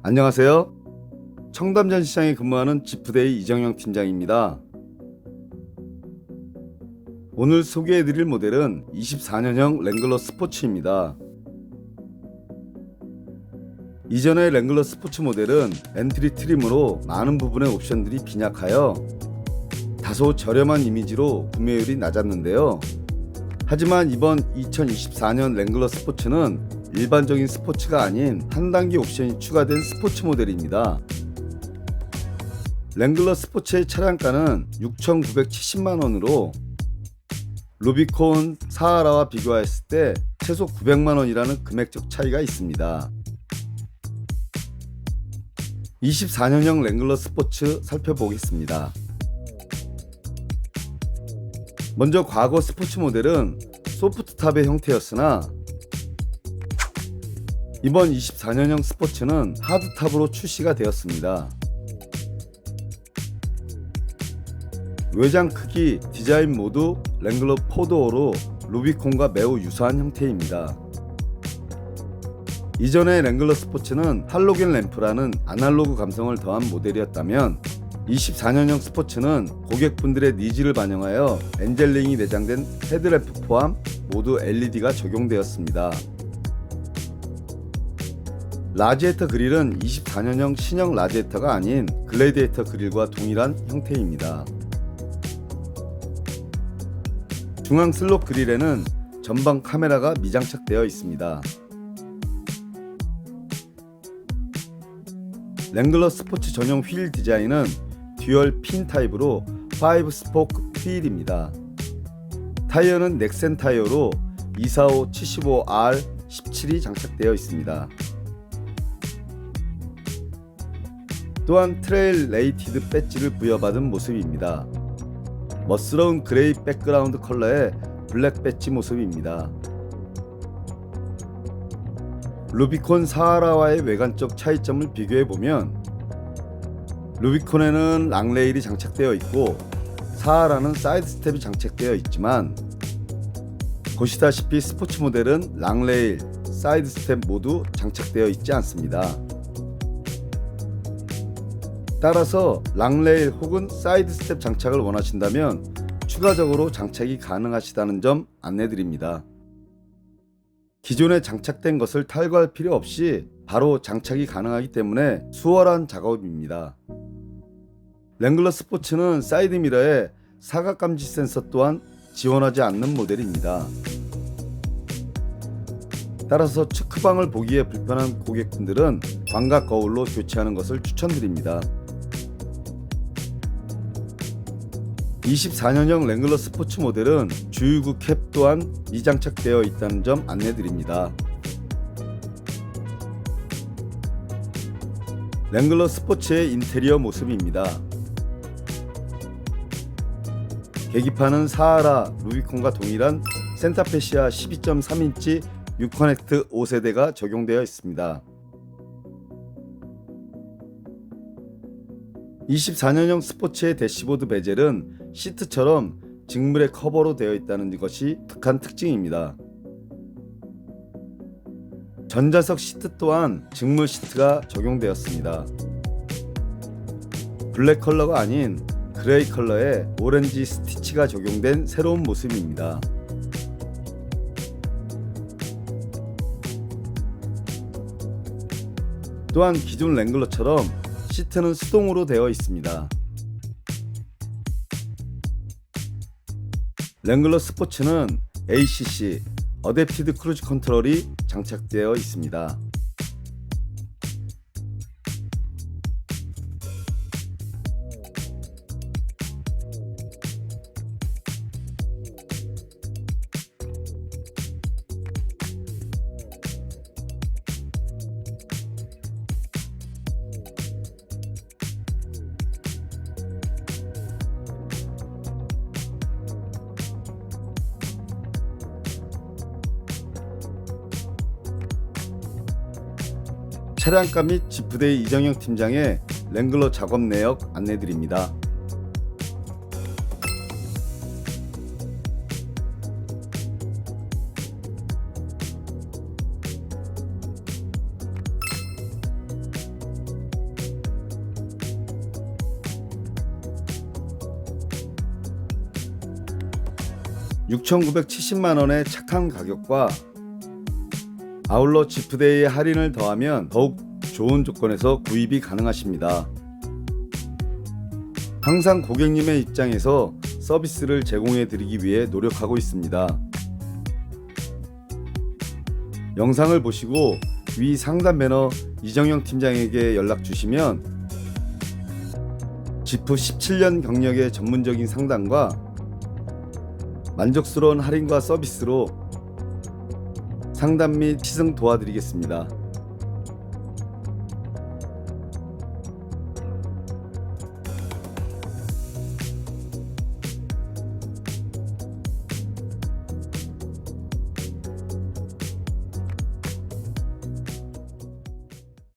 안녕하세요. 청담전 시장에 근무하는 지프데이 이정영 팀장입니다. 오늘 소개해드릴 모델은 24년형 랭글러 스포츠입니다. 이전의 랭글러 스포츠 모델은 엔트리 트림으로 많은 부분의 옵션들이 빈약하여 다소 저렴한 이미지로 구매율이 낮았는데요. 하지만 이번 2024년 랭글러 스포츠는 일반적인 스포츠가 아닌 한 단계 옵션이 추가된 스포츠 모델입니다. 랭글러 스포츠의 차량가는 6,970만 원으로 루비콘 사하라와 비교했을 때 최소 900만 원이라는 금액적 차이가 있습니다. 24년형 랭글러 스포츠 살펴보겠습니다. 먼저 과거 스포츠 모델은 소프트탑의 형태였으나 이번 24년형 스포츠는 하드탑으로 출시가 되었습니다. 외장 크기, 디자인 모두 랭글러 4도어로 루비콘과 매우 유사한 형태입니다. 이전의 랭글러 스포츠는 할로겐 램프라는 아날로그 감성을 더한 모델이었다면 24년형 스포츠는 고객분들의 니즈를 반영하여 엔젤링이 내장된 헤드램프 포함 모두 LED가 적용되었습니다. 라지에터 그릴은 24년형 신형 라지에터가 아닌 글래디에이터 그릴과 동일한 형태입니다. 중앙 슬롯 그릴에는 전방 카메라가 미장착되어 있습니다. 랭글러 스포츠 전용 휠 디자인은 듀얼 핀 타입으로 5 스포크 휠입니다. 타이어는 넥센 타이어로 245 75R 17이 장착되어 있습니다. 또한 트레일 레이티드 배지를 부여받은 모습입니다. 멋스러운 그레이 백그라운드 컬러의 블랙 배지 모습입니다. 루비콘 사하라와의 외관적 차이점을 비교해 보면 루비콘에는 랑레일이 장착되어 있고 사하라는 사이드 스텝이 장착되어 있지만 보시다시피 스포츠 모델은 랑레일, 사이드 스텝 모두 장착되어 있지 않습니다. 따라서 랑레일 혹은 사이드 스텝 장착을 원하신다면 추가적으로 장착이 가능하시다는 점 안내드립니다. 기존에 장착된 것을 탈거할 필요 없이 바로 장착이 가능하기 때문에 수월한 작업입니다. 랭글러 스포츠는 사이드 미러에 사각 감지 센서 또한 지원하지 않는 모델입니다. 따라서 측크방을 보기에 불편한 고객분들은 광각 거울로 교체하는 것을 추천드립니다. 24년형 랭글러 스포츠 모델은 주유구 캡 또한 미장착되어 있다는 점 안내드립니다. 랭글러 스포츠의 인테리어 모습입니다. 계기판은 사하라 루비콘과 동일한 센타페시아 12.3인치 6커넥트 5세대가 적용되어 있습니다. 24년형 스포츠의 대시보드 베젤은 시트처럼 직물의 커버로 되어 있다는 것이 극한 특징입니다. 전자석 시트 또한 직물 시트가 적용되었습니다. 블랙 컬러가 아닌 그레이 컬러의 오렌지 스티치가 적용된 새로운 모습입니다. 또한 기존 랭글러처럼 시트는 수동으로 되어 있습니다. 랭글러 스포츠는 ACC 어댑티드 크루즈 컨트롤이 장착되어 있습니다. 차량가 및 지프데이 이정영 팀장의 랭글러 작업 내역 안내드립니다. (6,970만 원의 착한 가격과 아울러 지프데이 할인을 더하면 더욱 좋은 조건에서 구입이 가능하십니다. 항상 고객님의 입장에서 서비스를 제공해 드리기 위해 노력하고 있습니다. 영상을 보시고 위 상담 매너 이정영 팀장에게 연락 주시면 지프 17년 경력의 전문적인 상담과 만족스러운 할인과 서비스로 상담 및 시승 도와드리겠습니다.